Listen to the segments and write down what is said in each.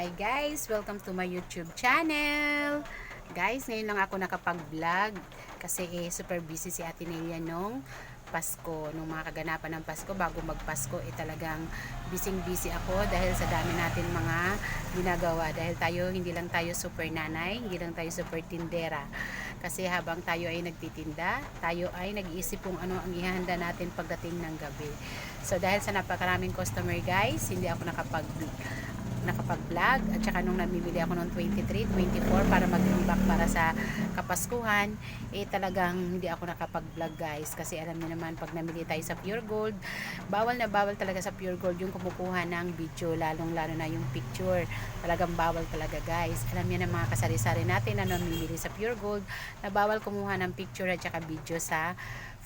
Hi guys! Welcome to my YouTube channel! Guys, ngayon lang ako nakapag-vlog kasi eh, super busy si Ate Nelia nung Pasko, nung mga kaganapan ng Pasko bago magpasko eh talagang busy busy ako dahil sa dami natin mga ginagawa dahil tayo hindi lang tayo super nanay, hindi lang tayo super tindera kasi habang tayo ay nagtitinda, tayo ay nag-iisip kung ano ang ihanda natin pagdating ng gabi. So dahil sa napakaraming customer guys, hindi ako nakapag nakapag-vlog at saka nung namimili ako ng 23, 24 para mag-imbak para sa kapaskuhan eh talagang hindi ako nakapag-vlog guys. Kasi alam niyo naman pag namili tayo sa Pure Gold bawal na bawal talaga sa Pure Gold yung kumukuha ng video lalong lalo na yung picture. Talagang bawal talaga guys. Alam niyo na mga kasari-sari natin na namimili sa Pure Gold na bawal kumuha ng picture at saka video sa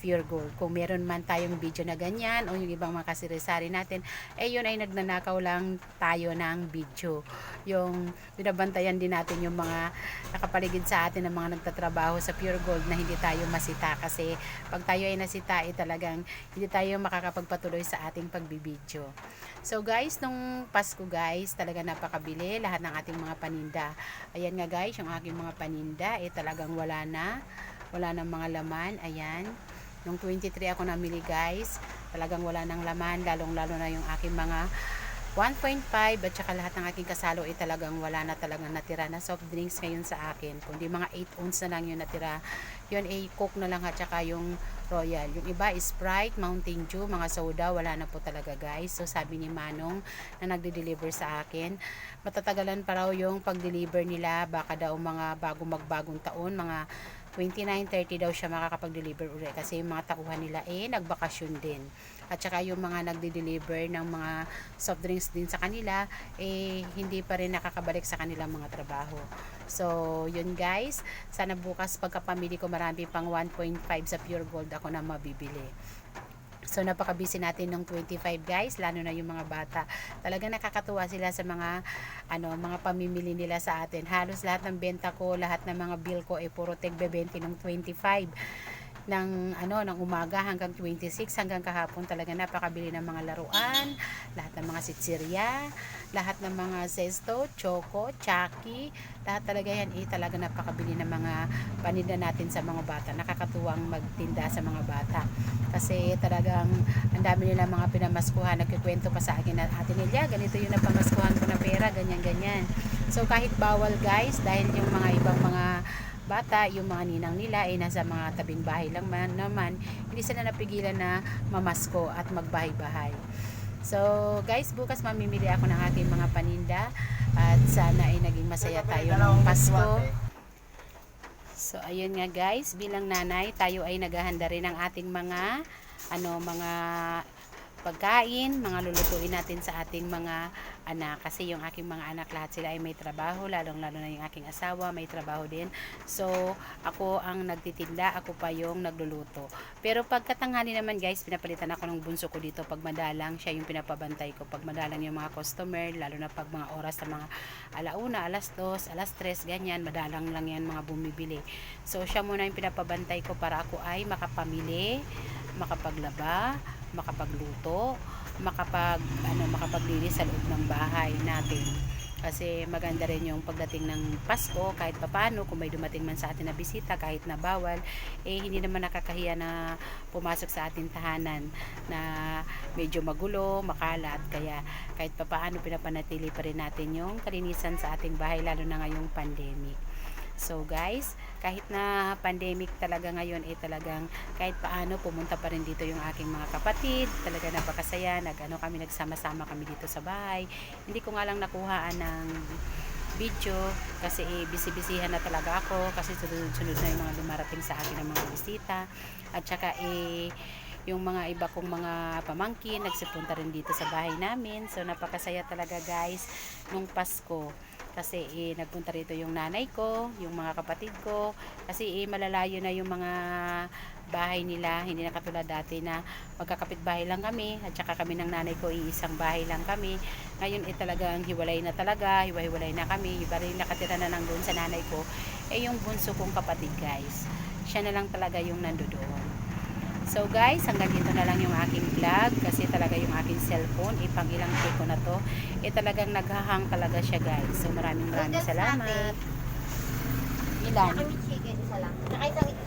Pure Gold. Kung meron man tayong video na ganyan o yung ibang mga kasirisari natin, eh yun ay nagnanakaw lang tayo ng video. Yung binabantayan din natin yung mga nakapaligid sa atin ng mga nagtatrabaho sa Pure Gold na hindi tayo masita kasi pag tayo ay nasita, eh talagang hindi tayo makakapagpatuloy sa ating pagbibideo. So guys, nung Pasko guys, talaga napakabili lahat ng ating mga paninda. Ayan nga guys, yung aking mga paninda, eh talagang wala na. Wala na mga laman. Ayan. Nung 23 ako namili guys, talagang wala nang laman, lalong lalo na yung aking mga 1.5 at saka lahat ng aking kasalo ay talagang wala na talagang natira na soft drinks ngayon sa akin. Kundi mga 8 ounce na lang yung natira. Yun ay coke na lang at saka yung royal. Yung iba Sprite, Mountain Dew, mga soda, wala na po talaga guys. So sabi ni Manong na nagde-deliver sa akin, matatagalan pa raw yung pag-deliver nila. Baka daw mga bago magbagong taon, mga 29.30 daw siya makakapag-deliver ulit kasi yung mga tauhan nila eh nagbakasyon din. At saka yung mga nagde-deliver ng mga soft drinks din sa kanila eh hindi pa rin nakakabalik sa kanilang mga trabaho. So yun guys. Sana bukas pagkapamili ko marami pang 1.5 sa pure gold ako na mabibili So napaka-busy natin ng 25 guys, lalo na yung mga bata. Talaga nakakatuwa sila sa mga ano, mga pamimili nila sa atin. Halos lahat ng benta ko, lahat ng mga bill ko eh, puro tigbe 20 ng 25 ng ano ng umaga hanggang 26 hanggang kahapon talaga napakabili ng mga laruan, lahat ng mga sitsirya, lahat ng mga zesto, choco, chaki, lahat talaga yan eh talaga napakabili ng mga paninda natin sa mga bata. Nakakatuwang magtinda sa mga bata. Kasi talagang ang dami nila mga pinamaskuhan, nagkikwento pa sa akin na ate nila, ganito yung napamaskuhan ko na pera, ganyan ganyan. So kahit bawal guys dahil yung mga ibang mga bata, yung mga ninang nila ay nasa mga tabing bahay lang man, naman, hindi sila napigilan na mamasko at magbahay-bahay. So, guys, bukas mamimili ako ng aking mga paninda at sana ay naging masaya tayo ng Pasko. So, ayun nga guys, bilang nanay, tayo ay naghahanda rin ng ating mga ano, mga pagkain, mga lulutuin natin sa ating mga anak. Kasi yung aking mga anak lahat sila ay may trabaho, lalong lalo na yung aking asawa may trabaho din. So, ako ang nagtitinda, ako pa yung nagluluto. Pero pagkatanghali naman guys, pinapalitan ako ng bunso ko dito pag madalang, siya yung pinapabantay ko. Pag madalang yung mga customer, lalo na pag mga oras na mga alauna, alas dos, alas tres, ganyan, madalang lang yan mga bumibili. So, siya muna yung pinapabantay ko para ako ay makapamili, makapaglaba, makapagluto, makapag ano makapaglinis sa loob ng bahay natin. Kasi maganda rin yung pagdating ng Pasko kahit papano kung may dumating man sa atin na bisita kahit na bawal eh hindi naman nakakahiya na pumasok sa ating tahanan na medyo magulo, makalat kaya kahit papaano pinapanatili pa rin natin yung kalinisan sa ating bahay lalo na ngayong pandemic. So guys, kahit na pandemic talaga ngayon eh talagang kahit paano pumunta pa rin dito yung aking mga kapatid. Talaga napakasaya, nagano kami nagsama-sama kami dito sa bahay. Hindi ko nga lang nakuhaan ng video kasi eh, busy-busyhan na talaga ako kasi sunod-sunod na yung mga dumarating sa akin ng mga bisita at saka eh yung mga iba kong mga pamangkin nagsipunta rin dito sa bahay namin. So napakasaya talaga guys nung Pasko. Kasi eh, nagpunta rito yung nanay ko, yung mga kapatid ko. Kasi eh, malalayo na yung mga bahay nila, hindi na katulad dati na magkakapit bahay lang kami at saka kami ng nanay ko isang bahay lang kami. Ngayon eh talagang hiwalay na talaga hiwa-hiwalay na kami, iba rin nakatira na lang doon sa nanay ko. Eh yung bunso kong kapatid guys siya na lang talaga yung nandoon So guys, hanggang dito na lang yung aking vlog kasi talaga yung aking cellphone, ipang ilang take ko na to, eh talagang naghahang talaga siya guys. So maraming maraming salamat. Ilan? Chick.